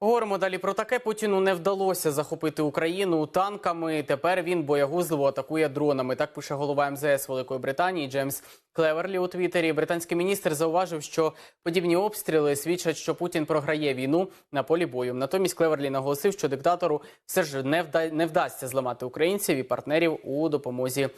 Говоримо далі про таке. Путіну не вдалося захопити Україну танками. Тепер він боягузливо атакує дронами. Так пише голова МЗС Великої Британії Джеймс Клеверлі у Твіттері. Британський міністр зауважив, що подібні обстріли свідчать, що Путін програє війну на полі бою. Натомість Клеверлі наголосив, що диктатору все ж не вда... вдасться зламати українців і партнерів у допомозі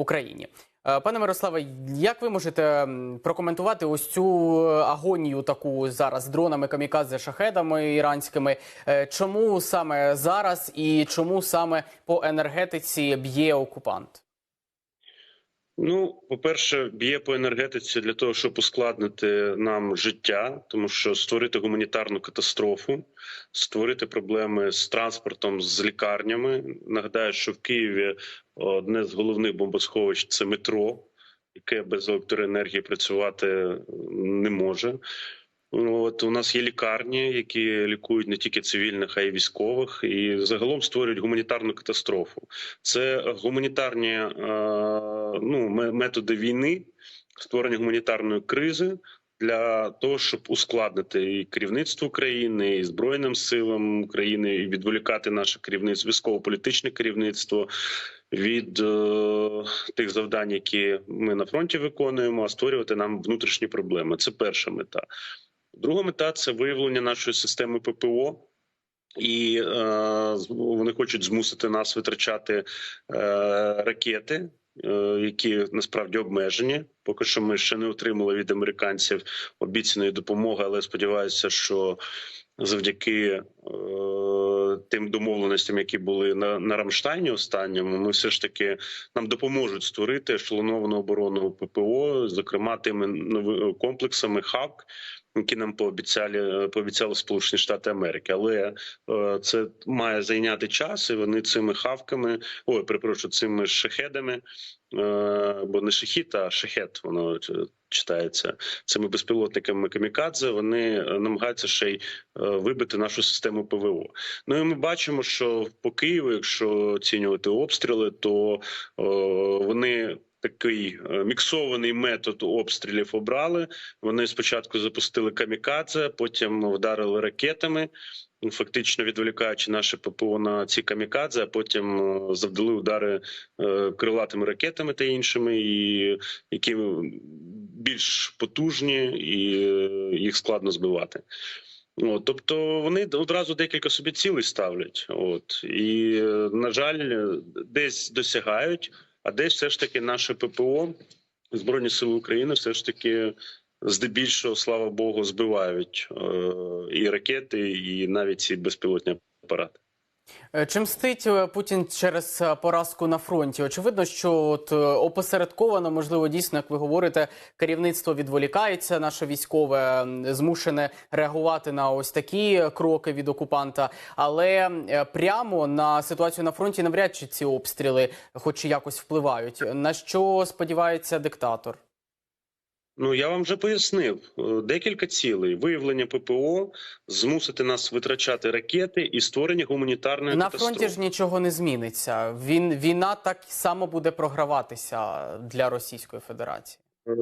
Україні. Е, Пане Мирославе, як ви можете прокоментувати ось цю е, агонію таку зараз дронами камікадзе шахедами іранськими? Е, Чому саме зараз і чому саме по енергетиці б'є окупант? Ну, по-перше, б'є по енергетиці для того, щоб ускладнити нам життя, тому що створити гуманітарну катастрофу, створити проблеми з транспортом, з лікарнями. Нагадаю, що в Києві одне з головних бомбосховищ це метро, яке без електроенергії працювати не може. От у нас є лікарні, які лікують не тільки цивільних, а й військових, і загалом створюють гуманітарну катастрофу. Це гуманітарні е, ну, методи війни, створення гуманітарної кризи для того, щоб ускладнити і керівництво країни, і збройним силам України, і відволікати наше керівництво, військово-політичне керівництво від е, тих завдань, які ми на фронті виконуємо, а створювати нам внутрішні проблеми. Це перша мета. Друга мета це виявлення нашої системи ППО. І е, вони хочуть змусити нас витрачати е, ракети, е, які насправді обмежені. Поки що ми ще не отримали від американців обіцяної допомоги, але сподіваюся, що завдяки тим домовленостям, які були на, на Рамштайні останньому, ми все ж таки нам допоможуть створити ешелоновану оборону ППО, зокрема тими комплексами ХАК, які нам пообіцяли пообіцяли Сполучені Штати Америки, але е, це має зайняти час, і вони цими хавками, ой, перепрошую, цими шахедами, е, бо не шахіт, а шахет, воно читається цими безпілотниками камікадзе. Вони е, намагаються ще й е, вибити нашу систему ПВО. Ну і ми бачимо, що по Києву, якщо оцінювати обстріли, то е, вони. Такий е, міксований метод обстрілів обрали. Вони спочатку запустили камікадзе, потім вдарили ракетами, фактично відволікаючи наше ППО на ці камікадзе, а потім е, завдали удари е, крилатими ракетами та іншими, і які більш потужні, і їх складно збивати. От, тобто вони одразу декілька собі цілей ставлять. От і е, на жаль, десь досягають, а десь все ж таки наше ППО, Збройні Сили України, все ж таки здебільшого, слава Богу, збивають е, і ракети, і навіть ці безпілотні апарати. Е, Чи мстить е, Путін через е, поразку на фронті? Очевидно, що от опосередковано, можливо, дійсно, як ви говорите, керівництво відволікається, наше військове змушене реагувати на ось такі кроки від окупанта. Але прямо на ситуацію на фронті навряд чи ці обстріли, хоч і якось впливають. На що сподівається диктатор? Ну я вам вже пояснив Е, декілька цілей: виявлення ППО, змусити нас витрачати ракети і створення гуманітарної На катастрофи. фронті ж нічого не зміниться. Він війна так само буде програватися для Російської Федерації. Е,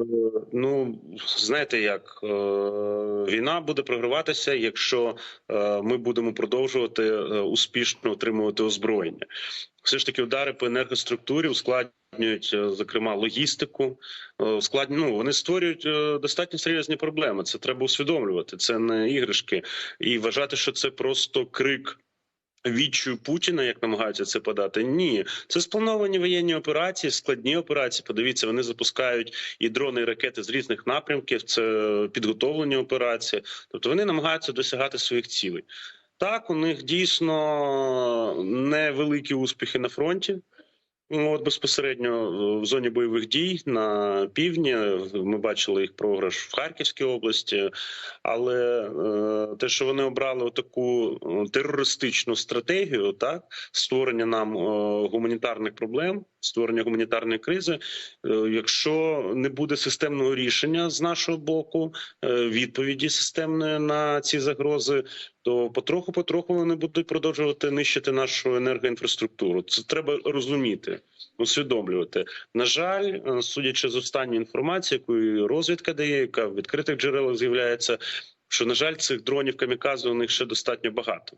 Ну знаєте, як е, війна буде програватися, якщо ми будемо продовжувати успішно отримувати озброєння. Все ж таки, удари по енергоструктурі ускладнюють, е, зокрема, логістику. е, Ускладню, ну, вони створюють е, достатньо серйозні проблеми. Це треба усвідомлювати. Це не іграшки, і вважати, що це просто крик. Відчую Путіна, як намагаються це подати, ні, це сплановані воєнні операції, складні операції. Подивіться, вони запускають і дрони, і ракети з різних напрямків. Це підготовлені операції. Тобто вони намагаються досягати своїх цілей. Так, у них дійсно невеликі успіхи на фронті. Ну, От безпосередньо е, в зоні бойових дій на півдні ми бачили їх програш в Харківській області, але е, те, що вони обрали таку терористичну стратегію, так створення нам е, гуманітарних проблем, створення гуманітарної кризи. е, Якщо не буде системного рішення з нашого боку, е, відповіді системної на ці загрози, то потроху, потроху вони будуть продовжувати нищити нашу енергоінфраструктуру. Це треба розуміти, усвідомлювати. На жаль, е, судячи з останньої інформації, яку розвідка дає, яка в відкритих джерелах з'являється. що на жаль, цих дронів камікадзе у них ще достатньо багато.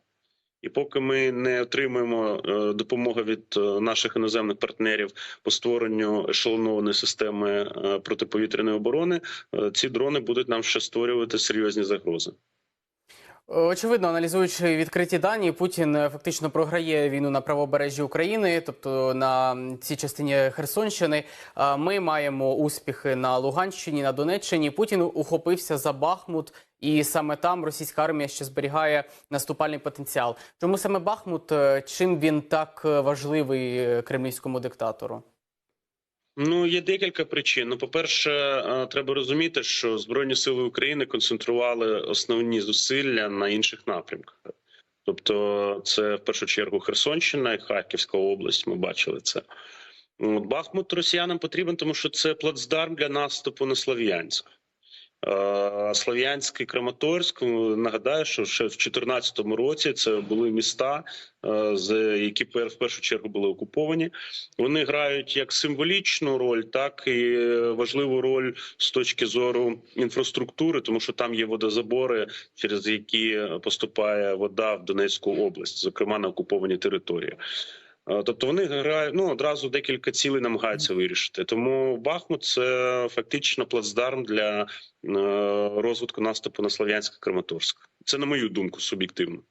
І поки ми не отримаємо е, допомоги від е, наших іноземних партнерів по створенню ешелонованої системи протиповітряної оборони, ці дрони будуть нам ще створювати серйозні загрози. Очевидно, аналізуючи відкриті дані, Путін е, фактично програє війну на правобережжі України, тобто на цій частині Херсонщини. Ми маємо успіхи на Луганщині, на Донеччині. Путін ухопився за Бахмут, і саме там російська армія ще зберігає наступальний потенціал. Чому саме Бахмут? Е, Чим він так е, важливий кремлівському диктатору? Ну, є декілька причин. Ну, по-перше, е, треба розуміти, що Збройні сили України концентрували основні зусилля на інших напрямках. Тобто, це в першу чергу Херсонщина і Харківська область. Ми бачили це. Бахмут росіянам потрібен, тому що це плацдарм для наступу на Слов'янськ. Е, Слов'янськ і Краматорськ. ну, Нагадаю, що ще в 2014 році це були міста, е, з які в першу чергу були окуповані. Вони грають як символічну роль, так і важливу роль з точки зору інфраструктури, тому що там є водозабори, через які поступає вода в Донецьку область, зокрема на окуповані території. Е, Тобто вони грають ну одразу декілька цілей намагаються вирішити. Тому Бахмут це фактично плацдарм для е, розвитку наступу на Слов'янськ і Краматорськ. Це на мою думку суб'єктивно.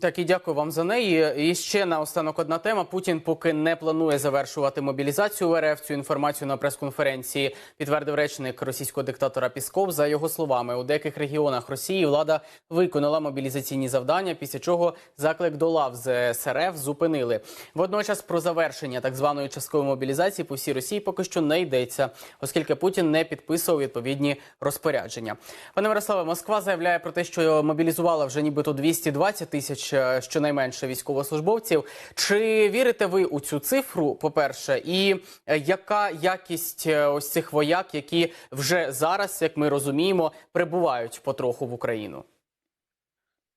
Так і дякую вам за неї. І ще наостанок одна тема. Путін поки не планує завершувати мобілізацію в РФ. Цю інформацію на прес-конференції підтвердив речник російського диктатора Пісков. За його словами, у деяких регіонах Росії влада виконала мобілізаційні завдання, після чого заклик до лав з СРФ зупинили. Водночас про завершення так званої часткової мобілізації по всій Росії поки що не йдеться, оскільки Путін не підписував відповідні розпорядження. Пане Мирославе, Москва заявляє про те, що мобілізувала вже нібито 220 тисяч е, щонайменше військовослужбовців. Чи вірите ви у цю цифру? По перше, і е, яка якість е, ось цих вояк, які вже зараз, як ми розуміємо, прибувають потроху в Україну?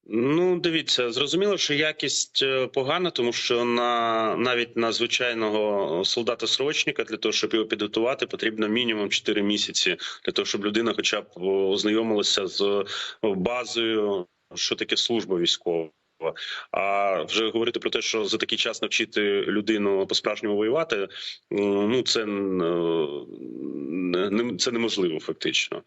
Ну, дивіться, зрозуміло, що якість погана, тому що на навіть на звичайного солдата-срочника для того, щоб його підготувати, потрібно мінімум 4 місяці для того, щоб людина, хоча б ознайомилася з базою, що таке служба військова. А вже говорити про те, що за такий час навчити людину по справжньому воювати, ну це, е, це неможливо фактично.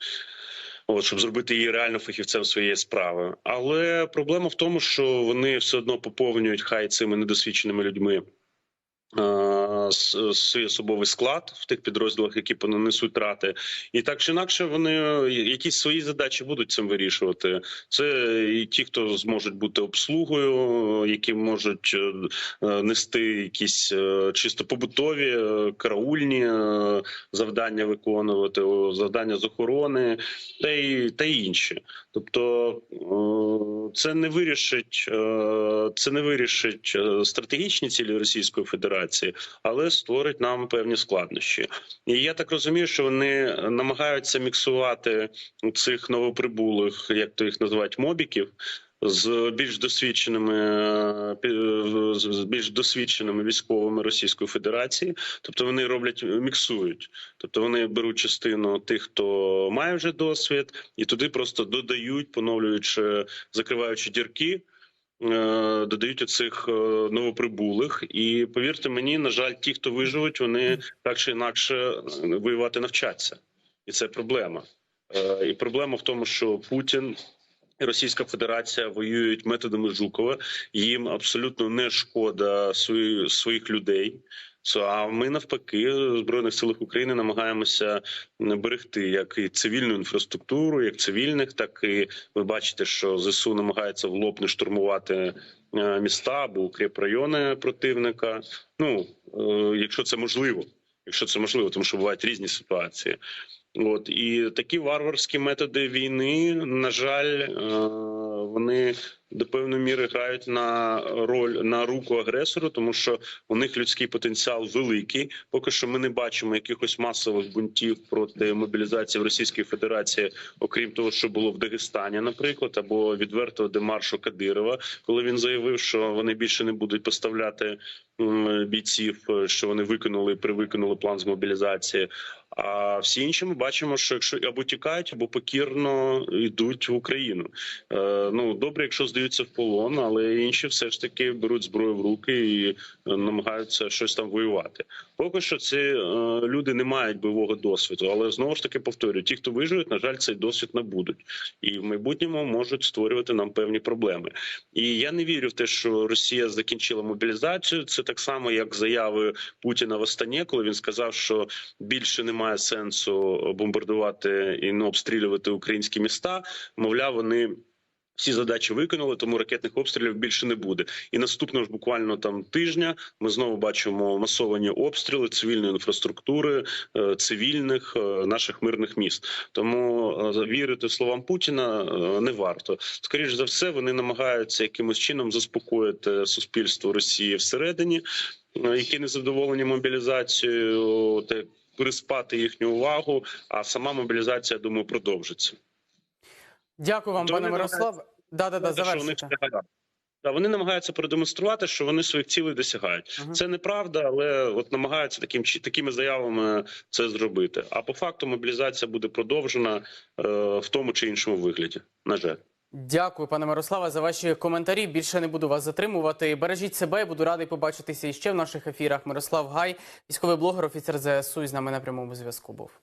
От, щоб зробити її реально фахівцем своєї справи. Але проблема в тому, що вони все одно поповнюють хай цими недосвідченими людьми. Е, Свій особовий склад в тих підрозділах, які понесуть трати, і так чи інакше вони якісь свої задачі будуть цим вирішувати. Це і ті, хто зможуть бути обслугою, які можуть е, нести якісь е, чисто побутові караульні завдання виконувати, завдання з охорони та й та й інші. Тобто це не вирішить, це не вирішить стратегічні цілі Російської Федерації, але створить нам певні складнощі. І я так розумію, що вони намагаються міксувати цих новоприбулих, як то їх називають, мобіків. З більш досвідченими з більш досвідченими військовими Російської Федерації, тобто вони роблять міксують, тобто вони беруть частину тих, хто має вже досвід, і туди просто додають, поновлюючи, закриваючи дірки, додають оцих е, новоприбулих. І повірте мені, на жаль, ті, хто виживуть, вони так чи інакше е, воювати навчаться, і це проблема. Е, І проблема в тому, що Путін. і Російська Федерація воюють методами Жукова. Їм абсолютно не шкода своїх людей. А ми навпаки в збройних силах України намагаємося берегти як і цивільну інфраструктуру, як цивільних, так і ви бачите, що зсу намагається в лоб не штурмувати е, міста або укріпрайони противника. Ну е, якщо це можливо, якщо це можливо, тому що бувають різні ситуації. От і такі варварські методи війни, на жаль, е, вони до певної міри грають на роль на руку агресору, тому що у них людський потенціал великий. Поки що ми не бачимо якихось масових бунтів проти мобілізації в Російській Федерації, окрім того, що було в Дагестані, наприклад, або відвертого демаршу Кадирова, коли він заявив, що вони більше не будуть поставляти бійців, е, що вони виконали привиконали план з мобілізації. А всі інші ми бачимо, що якщо або тікають, або покірно йдуть в Україну. Е, ну добре, якщо здаються в полон, але інші все ж таки беруть зброю в руки і е, намагаються щось там воювати. Поки що ці е, люди не мають бойового досвіду, але знову ж таки повторюю, ті, хто виживуть, на жаль, цей досвід набудуть, і в майбутньому можуть створювати нам певні проблеми. І я не вірю в те, що Росія закінчила мобілізацію. Це так само, як заяви Путіна в Останє, коли він сказав, що більше немає сенсу бомбардувати і не обстрілювати українські міста. Мовляв, вони. Всі задачі виконали, тому ракетних обстрілів більше не буде. І наступного ж буквально там тижня ми знову бачимо масовані обстріли цивільної інфраструктури, е, цивільних е, наших мирних міст. Тому е, вірити словам Путіна не варто. Скоріше за все, вони намагаються якимось чином заспокоїти суспільство Росії всередині, які не задоволені мобілізацією, приспати їхню увагу. А сама мобілізація, я думаю, продовжиться. Дякую вам, пане Мирослав. Да, да, да, завершуйте. Та вони намагаються продемонструвати, що вони своїх цілей досягають. Це неправда, але от намагаються таким чи- такими заявами це зробити. А по факту мобілізація буде продовжена е, в тому чи іншому вигляді. На жаль. Дякую, пане Мирославе, за ваші коментарі. Більше не буду вас затримувати. Бережіть себе, буду радий побачитися іще в наших ефірах. Мирослав Гай, військовий блогер, офіцер ЗСУ, з нами на прямому зв'язку був.